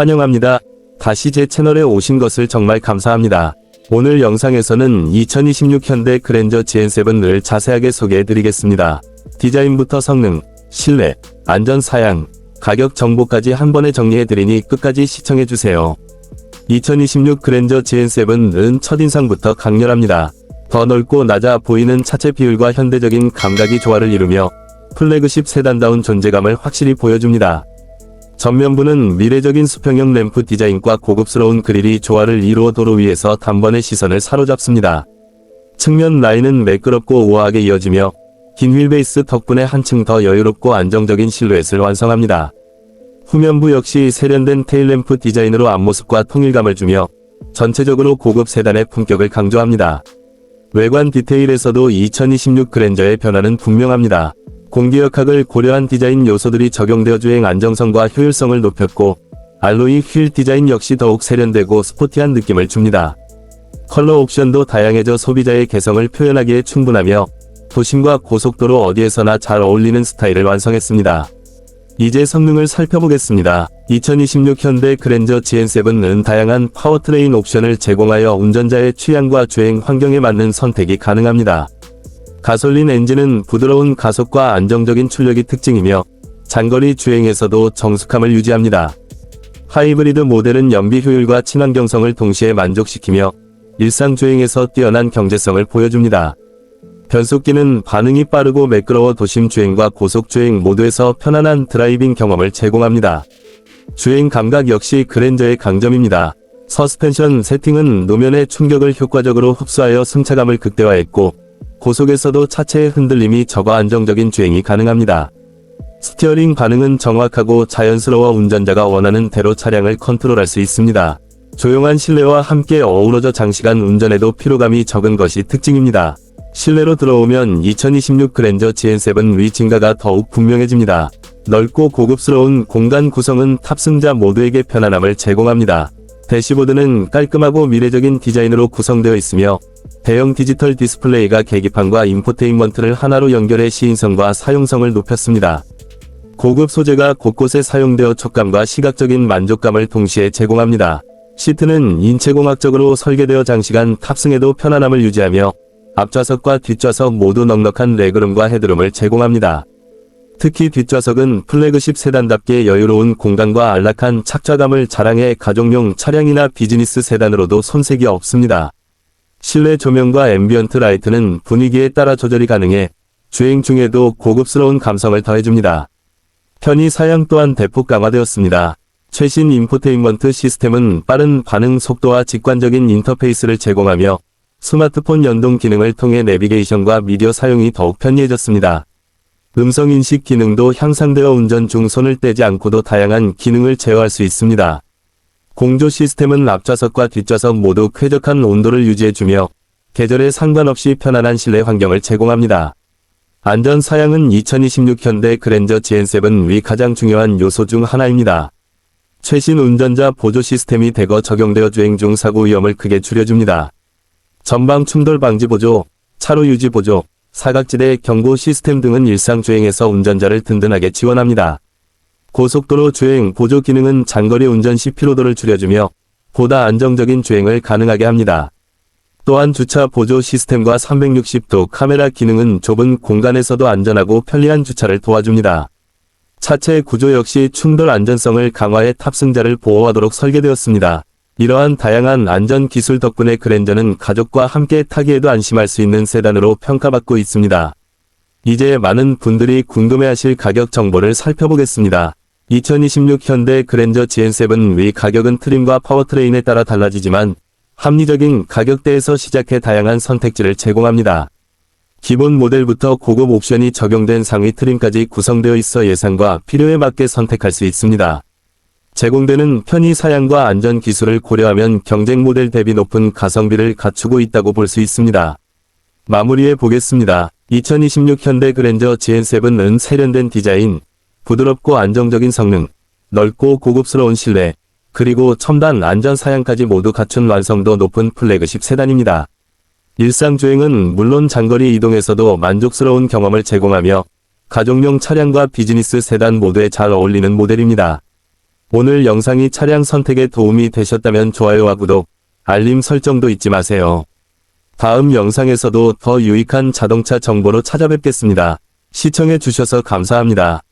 환영합니다. 다시 제 채널에 오신 것을 정말 감사합니다. 오늘 영상에서는 2026 현대 그랜저 GN7을 자세하게 소개해 드리겠습니다. 디자인부터 성능, 실내, 안전 사양, 가격 정보까지 한 번에 정리해 드리니 끝까지 시청해 주세요. 2026 그랜저 GN7은 첫인상부터 강렬합니다. 더 넓고 낮아 보이는 차체 비율과 현대적인 감각이 조화를 이루며 플래그십 세단다운 존재감을 확실히 보여줍니다. 전면부는 미래적인 수평형 램프 디자인과 고급스러운 그릴이 조화를 이루어 도로 위에서 단번에 시선을 사로잡습니다. 측면 라인은 매끄럽고 우아하게 이어지며 긴 휠베이스 덕분에 한층 더 여유롭고 안정적인 실루엣을 완성합니다. 후면부 역시 세련된 테일램프 디자인으로 앞모습과 통일감을 주며 전체적으로 고급 세단의 품격을 강조합니다. 외관 디테일에서도 2026 그랜저의 변화는 분명합니다. 공기역학을 고려한 디자인 요소들이 적용되어 주행 안정성과 효율성을 높였고 알로이 휠 디자인 역시 더욱 세련되고 스포티한 느낌을 줍니다. 컬러 옵션도 다양해져 소비자의 개성을 표현하기에 충분하며 도심과 고속도로 어디에서나 잘 어울리는 스타일을 완성했습니다. 이제 성능을 살펴보겠습니다. 2026 현대 그랜저 GN7은 다양한 파워트레인 옵션을 제공하여 운전자의 취향과 주행 환경에 맞는 선택이 가능합니다. 가솔린 엔진은 부드러운 가속과 안정적인 출력이 특징이며 장거리 주행에서도 정숙함을 유지합니다. 하이브리드 모델은 연비 효율과 친환경성을 동시에 만족시키며 일상 주행에서 뛰어난 경제성을 보여줍니다. 변속기는 반응이 빠르고 매끄러워 도심 주행과 고속 주행 모두에서 편안한 드라이빙 경험을 제공합니다. 주행 감각 역시 그랜저의 강점입니다. 서스펜션 세팅은 노면의 충격을 효과적으로 흡수하여 승차감을 극대화했고 고속에서도 차체의 흔들림이 적어 안정적인 주행이 가능합니다. 스티어링 반응은 정확하고 자연스러워 운전자가 원하는 대로 차량을 컨트롤할 수 있습니다. 조용한 실내와 함께 어우러져 장시간 운전에도 피로감이 적은 것이 특징입니다. 실내로 들어오면 2026 그랜저 GN7 위 증가가 더욱 분명해집니다. 넓고 고급스러운 공간 구성은 탑승자 모두에게 편안함을 제공합니다. 대시보드는 깔끔하고 미래적인 디자인으로 구성되어 있으며 대형 디지털 디스플레이가 계기판과 인포테인먼트를 하나로 연결해 시인성과 사용성을 높였습니다. 고급 소재가 곳곳에 사용되어 촉감과 시각적인 만족감을 동시에 제공합니다. 시트는 인체공학적으로 설계되어 장시간 탑승에도 편안함을 유지하며 앞좌석과 뒷좌석 모두 넉넉한 레그룸과 헤드룸을 제공합니다. 특히 뒷좌석은 플래그십 세단답게 여유로운 공간과 안락한 착좌감을 자랑해 가족용 차량이나 비즈니스 세단으로도 손색이 없습니다. 실내 조명과 앰비언트 라이트는 분위기에 따라 조절이 가능해 주행 중에도 고급스러운 감성을 더해줍니다. 편의 사양 또한 대폭 강화되었습니다. 최신 인포테인먼트 시스템은 빠른 반응 속도와 직관적인 인터페이스를 제공하며 스마트폰 연동 기능을 통해 내비게이션과 미디어 사용이 더욱 편리해졌습니다. 음성인식 기능도 향상되어 운전 중 손을 떼지 않고도 다양한 기능을 제어할 수 있습니다. 공조 시스템은 앞좌석과 뒷좌석 모두 쾌적한 온도를 유지해주며 계절에 상관없이 편안한 실내 환경을 제공합니다. 안전 사양은 2026 현대 그랜저 GN7 위 가장 중요한 요소 중 하나입니다. 최신 운전자 보조 시스템이 대거 적용되어 주행 중 사고 위험을 크게 줄여줍니다. 전방 충돌 방지 보조, 차로 유지 보조, 사각지대 경고 시스템 등은 일상 주행에서 운전자를 든든하게 지원합니다. 고속도로 주행 보조 기능은 장거리 운전 시 피로도를 줄여주며 보다 안정적인 주행을 가능하게 합니다. 또한 주차 보조 시스템과 360도 카메라 기능은 좁은 공간에서도 안전하고 편리한 주차를 도와줍니다. 차체 구조 역시 충돌 안전성을 강화해 탑승자를 보호하도록 설계되었습니다. 이러한 다양한 안전 기술 덕분에 그랜저는 가족과 함께 타기에도 안심할 수 있는 세단으로 평가받고 있습니다. 이제 많은 분들이 궁금해하실 가격 정보를 살펴보겠습니다. 2026 현대 그랜저 GN7 위 가격은 트림과 파워트레인에 따라 달라지지만 합리적인 가격대에서 시작해 다양한 선택지를 제공합니다. 기본 모델부터 고급 옵션이 적용된 상위 트림까지 구성되어 있어 예산과 필요에 맞게 선택할 수 있습니다. 제공되는 편의 사양과 안전 기술을 고려하면 경쟁 모델 대비 높은 가성비를 갖추고 있다고 볼 수 있습니다. 마무리해 보겠습니다. 2026 현대 그랜저 GN7은 세련된 디자인, 부드럽고 안정적인 성능, 넓고 고급스러운 실내, 그리고 첨단 안전 사양까지 모두 갖춘 완성도 높은 플래그십 세단입니다. 일상 주행은 물론 장거리 이동에서도 만족스러운 경험을 제공하며 가족용 차량과 비즈니스 세단 모두에 잘 어울리는 모델입니다. 오늘 영상이 차량 선택에 도움이 되셨다면 좋아요와 구독, 알림 설정도 잊지 마세요. 다음 영상에서도 더 유익한 자동차 정보로 찾아뵙겠습니다. 시청해 주셔서 감사합니다.